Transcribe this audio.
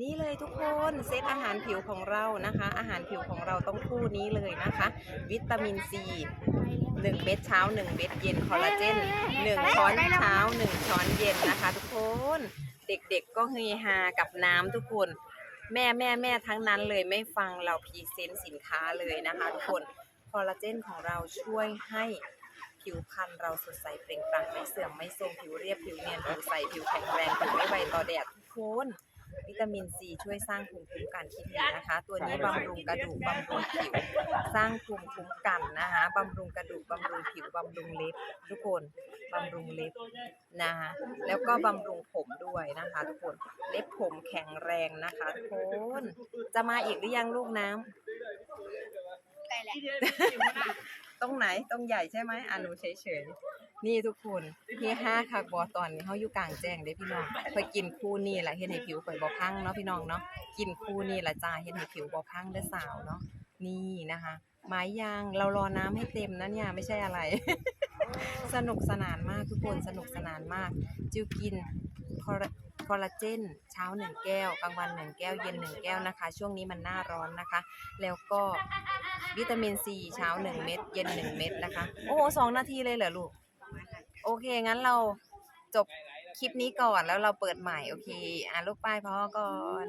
นี่เลยทุกคนเซตอาหารผิวของเรานะคะ อาหารผิวของเราต้องคู่นี้เลยนะคะ วิตามินซีหนึ่งเม็ดเช้าหนึ่งเม็ดเย็นคอลลาเจนหนึ่งช้อนเช้าหนึ่งช้อนเย็นนะคะ ทุกคนเด็กๆก็เฮฮากับน้ำทุกคนแม่แม่แม่ทั้งนั้นเลยไม่ฟังเราพรีเซนต์สินค้าเลยนะคะทุกคนคอลลาเจนของเราช่วยให้ผิวพรรณเราสดใสเปล่งปลั่งไม่เสื่อมไม่โทรมผิวเรียบผิวเนียนผิวใสผิวแข็งแรงผิวไม่ไวต่อแดดทุกคน วิตามินซีช่วยสร้างภูมิคุ้มกันที่ดีนะคะ ตัวนี้บำรุงกระดูกบำรุงผิว สร้างภูมิคุ้มกันนะคะบำรุงกระดูกบำรุงผิวบำรุงเล็บทุกคนบำรุงเล็บนะคะแล้วก็บำรุงผมด้วยนะคะ ทุกคนเล็บผมแข็งแรงนะคะทุกคนจะมาอีกหรือยังลูกน้ำไก่แหละตรงไหนตรงใหญ่ใช่ไหมอะหนูเฉยๆ นี่ทุกคนพี่ห้าคักบอตอนนี้เขาอยู่กลางแจ้งเด้พี่น้องเคยกินคู่นี่แหละเฮ็ดให้ผิวข่อยบ่พังเนาะพี่น้องเนาะกินคู่นี่แหละจ้าเฮ็ดให้ผิวบ่พังเด้อสาวเนาะนี่นะคะไม้ยางเรารอน้ำให้เต็มนะเนี่ยไม่ใช่อะไร สนุกสนานมากทุกคนสนุกสนานมาก จิวกินคอลลาคอลลาเจนเช้าหนึ่งแก้วกลางวันหนึ่งแก้วเย็นหนึ่งแก้วนะคะ ช่วงนี้มันหน้าร้อนนะคะ แล้วก็วิตามินซีเช้าหนึ่งเม็ดเย็นหนึ่งเม็ดนะคะ โอ้โหสองนาทีเลยเหรอลูก โอเค งั้นเราจบคลิปนี้ก่อนแล้วเราเปิดใหม่ โอเค อ่านลูกป้ายพ่อก่อน